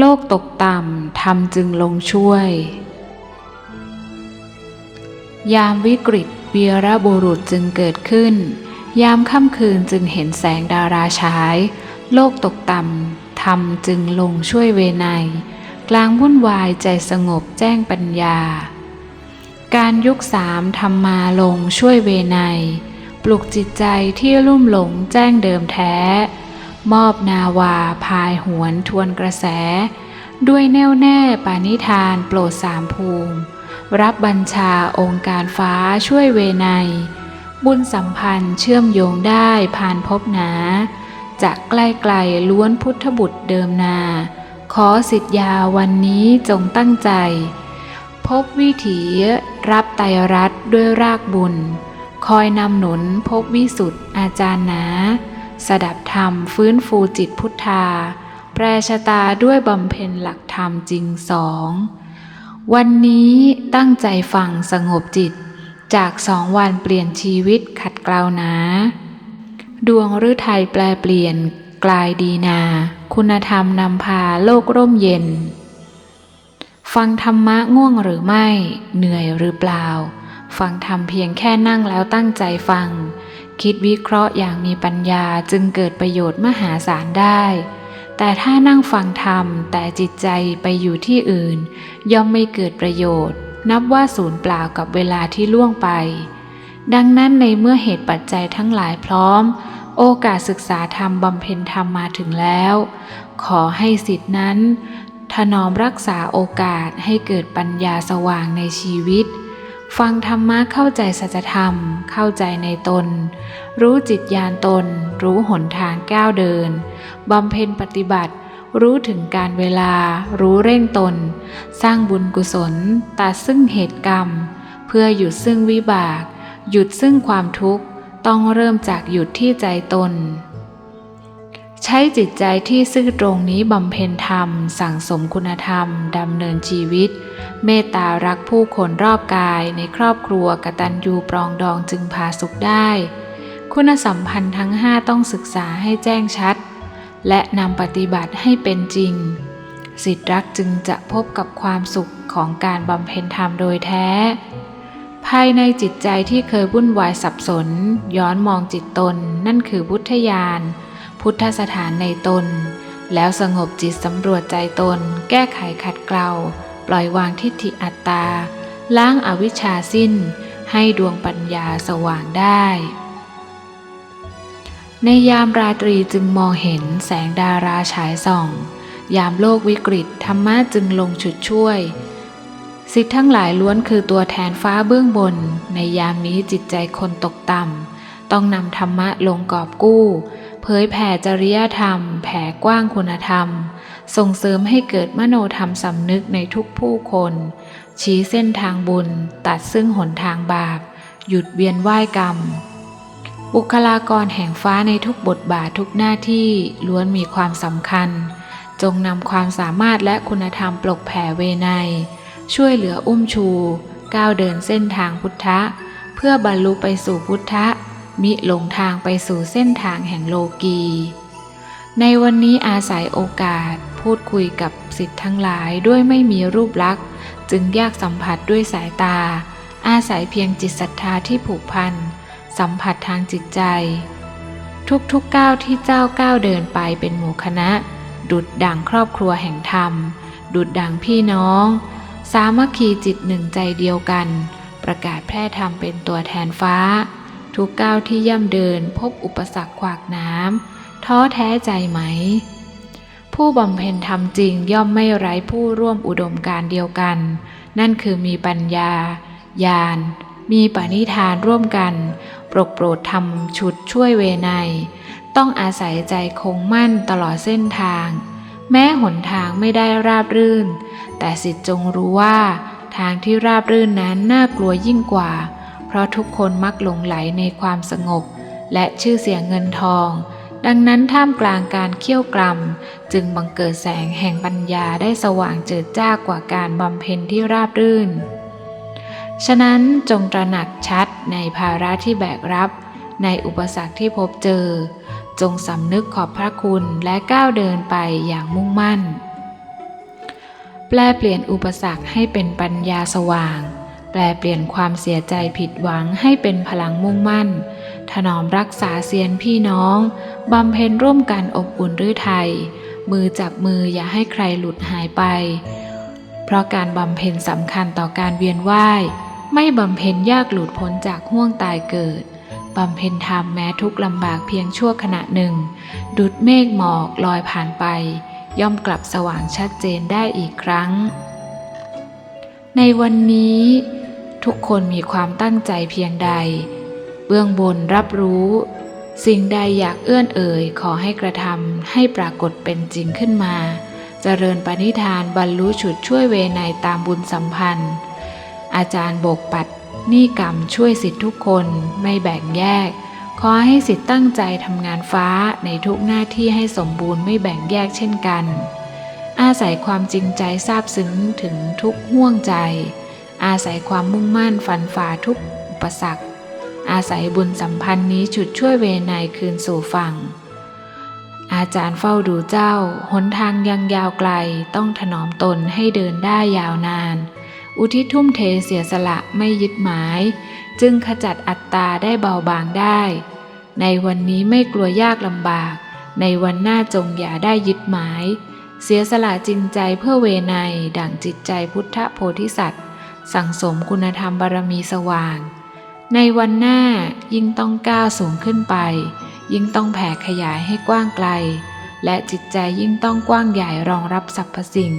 โลกตกต่ำธรรมจึงลงช่วย ยามวิกฤตเวียระบุรุษจึงเกิดขึ้น ยามค่ำคืนจึงเห็นแสงดาราฉาย โลกตกต่ำธรรมจึงลงช่วยเวไนยกลางวุ่นวายใจสงบแจ้งปัญญา การยุคสามธรรมาลงช่วยเวไนยปลุกจิตใจที่ลุ่มหลงแจ้งเดิมแท้ มอบนาวาพายหวนทวนกระแส ด้วยแน่วแน่ปานิธานโปรดสามภูมิ รับบัญชาองค์การฟ้าช่วยเวไนบุญสัมพันธ์เชื่อมโยงได้ผ่านพบหนาจะใกล้ไกลล้วนพุทธบุตรเดิมนา ขอสิทธยาวันนี้จงตั้งใจ พบวิถีรับไตรัตด้วยรากบุญ คอยนำหนุนพบวิสุทธ์อาจารย์หนา สดับธรรมฟื้นฟูจิตพุทธา แปรชะตาด้วยบำเพ็ญหลักธรรมจริงสอง วันนี้ตั้งใจฟังสงบจิต จากสองวันเปลี่ยนชีวิตขัดเกลานา ดวงฤทัยแปลเปลี่ยนกลายดีนา คุณธรรมนำพาโลกร่มเย็น ฟังธรรมะง่วงหรือไม่ เหนื่อยหรือเปล่า ฟังธรรมเพียงแค่นั่งแล้วตั้งใจฟัง คิดวิเคราะห์อย่างมีปัญญาจึงเกิดประโยชน์มหาศาลได้ แต่ถ้านั่งฟังธรรมแต่จิตใจไปอยู่ที่อื่น ย่อมไม่เกิดประโยชน์ นับว่าศูนย์เปล่ากับเวลาที่ล่วงไป ดังนั้นในเมื่อเหตุปัจจัยทั้งหลายพร้อม โอกาสศึกษาธรรมบำเพ็ญธรรมมาถึงแล้ว ขอให้สิทธินั้น ถนอมรักษาโอกาสให้เกิดปัญญาสว่างในชีวิต ฟังธรรมะเข้าใจสัจธรรม เข้าใจในตน รู้จิตญาณตน รู้หนทางก้าวเดิน บำเพ็ญปฏิบัติ รู้ถึงการเวลา รู้เร่งตน สร้างบุญกุศล ตัดซึ่งเหตุกรรม เพื่อหยุดซึ่งวิบาก หยุดซึ่งความทุกข์ ต้องเริ่มจากหยุดที่ใจตน ใช้จิตใจที่ซื่อตรงนี้บำเพ็ญธรรม สั่งสมคุณธรรม ดำเนินชีวิต เมตตารักผู้คนรอบกายในครอบครัวกตัญญูปรองดองจึงพาสุขได้ คุณสัมพันธ์ทั้งห้าต้องศึกษาให้แจ้งชัด และนำปฏิบัติให้เป็นจริง สิทธิรักจึงจะพบกับความสุขของการบำเพ็ญธรรมโดยแท้ ภายในจิตใจที่เคยวุ่นวายสับสน ย้อนมองจิตตนนั่นคือพุทธญาณ พุทธสถานในตน แล้วสงบจิตสำรวจใจตน แก้ไขขัดเกลาปล่อยวางทิฏฐิอัตตา ล้างอาวิชชาสิ้น ให้ดวงปัญญาสว่างได้ ในยามราตรีจึงมองเห็นแสงดาราฉายส่อง ยามโลกวิกฤตธรรมะจึงลงฉุดช่วย สิทธิ์ทั้งหลายล้วนคือตัวแทนฟ้าเบื้องบน ในยามนี้จิตใจคนตกต่ำ ต้องนำธรรมะลงกอบกู้ เผยแผ่จริยธรรม แผ่กว้างคุณธรรม ส่งเสริมให้เกิดมโนธรรมสำนึกในทุกผู้คน ชี้เส้นทางบุญ ตัดซึ่งหนทางบาป หยุดเวียนว่ายกรรม บุคลากรแห่งฟ้าในทุกบทบาททุกหน้าที่ล้วนมีความสำคัญ จงนำความสามารถและคุณธรรมปลกแผ่เวไนช่วยเหลืออุ้มชู ก้าวเดินเส้นทางพุทธะ เพื่อบรรลุไปสู่พุทธะ มิหลงทางไปสู่เส้นทางแห่งโลกี ในวันนี้อาศัยโอกาสพูดคุยกับสิทธิ์ทั้งหลายด้วยไม่มีรูปลักษณ์ จึงยากสัมผัสด้วยสายตา อาศัยเพียงจิตศรัทธาที่ผูกพัน สัมผัสทางจิตใจ ทุกๆก้าวที่เจ้าก้าวเดินไปเป็นหมู่คณะ ดุดดังครอบครัวแห่งธรรม ดุดดังพี่น้อง สามัคคีจิตหนึ่งใจเดียวกัน ประกาศแพร่ธรรมเป็นตัวแทนฟ้า ทุกก้าวที่ย่ำเดินพบอุปสรรคขวากน้ำท้อแท้ใจไหม ผู้บำเพ็ญธรรมจริงย่อมไม่ไร้ผู้ร่วมอุดมการเดียวกัน นั่นคือมีปัญญา ญาณมีปณิธานร่วมกัน ปรกโปรดทำชุดช่วยเวไนต้องอาศัยใจคงมั่นตลอดเส้นทาง แม้หนทางไม่ได้ราบรื่น แต่สิทธิ์จงรู้ว่า ทางที่ราบรื่นนั้นน่ากลัวยิ่งกว่า ราะทุกคนมักหลงไหลในความสงบ และชื่อเสียงเงินทอง ดังนั้นท่ามกลางการเคี่ยวกรำจึงบังเกิดแสงแห่งปัญญาได้สว่างเจิดจ้ากว่าการบำเพ็ญที่ราบรื่น ฉะนั้นจงตระหนักชัดในภาระที่แบกรับในอุปสรรคที่พบเจอ จงสำนึกขอบพระคุณและก้าวเดินไปอย่างมุ่งมั่น แปลเปลี่ยนอุปสรรคให้เป็นปัญญาสว่าง แปลเปลี่ยนความเสียใจผิดหวังให้เป็นพลังมุ่งมั่น ถนอมรักษาเสียนพี่น้อง บำเพ็ญร่วมกันอบอุ่นรื้อไทย มือจับมืออย่าให้ใครหลุดหายไป เพราะการบำเพ็ญสำคัญต่อการเวียนว่าย ไม่บำเพ็ญยากหลุดพ้นจากห่วงตายเกิดบำเพ็ญธรรมแม้ทุกลำบากเพียงชั่วขณะหนึ่ง ดุดเมฆหมอกลอยผ่านไป ย่อมกลับสว่างชัดเจนได้อีกครั้ง ในวันนี้ทุกคนมีความตั้งใจเพียงใด เบื้องบนรับรู้ สิ่งใดอยากเอื้อนเอ่ยขอให้กระทำให้ปรากฏเป็นจริงขึ้นมาเจริญปณิธานบรรลุฉุดช่วยเวไนตามบุญสัมพันธ์ อาจารย์โบกปัดนี่กรรมช่วยสิทธิทุกคนไม่แบ่งแยก ขอให้สิทธิ์ตั้งใจทำงานฟ้าในทุกหน้าที่ให้สมบูรณ์ไม่แบ่งแยกเช่นกัน อาศัยความจริงใจซาบซึ้งถึงทุกห่วงใจ อาศัยความมุ่งมั่นฝันฝ่าทุกอุปสรรค อาศัยบุญสัมพันธ์นี้ฉุดช่วยเวไนยคืนสู่ฝั่ง อาจารย์เฝ้าดูเจ้า หนทางยังยาวไกลต้องถนอมตนให้เดินได้ยาวนาน อุทิศทุ่มเทเสียสละไม่ยึดหมาย จึงขจัดอัตตาได้เบาบางได้ ในวันนี้ไม่กลัวยากลำบาก ในวันหน้าจงอย่าได้ยึดหมาย เสียสละจริงใจเพื่อเวไนยดั่งจิตใจพุทธโพธิสัตว์ สั่งสมคุณธรรมบารมีสว่าง ในวันหน้ายิ่งต้องก้าวสูงขึ้นไป ยิ่งต้องแผ่ขยายให้กว้างไกล และจิตใจยิ่งต้องกว้างใหญ่รองรับสรรพสิ่ง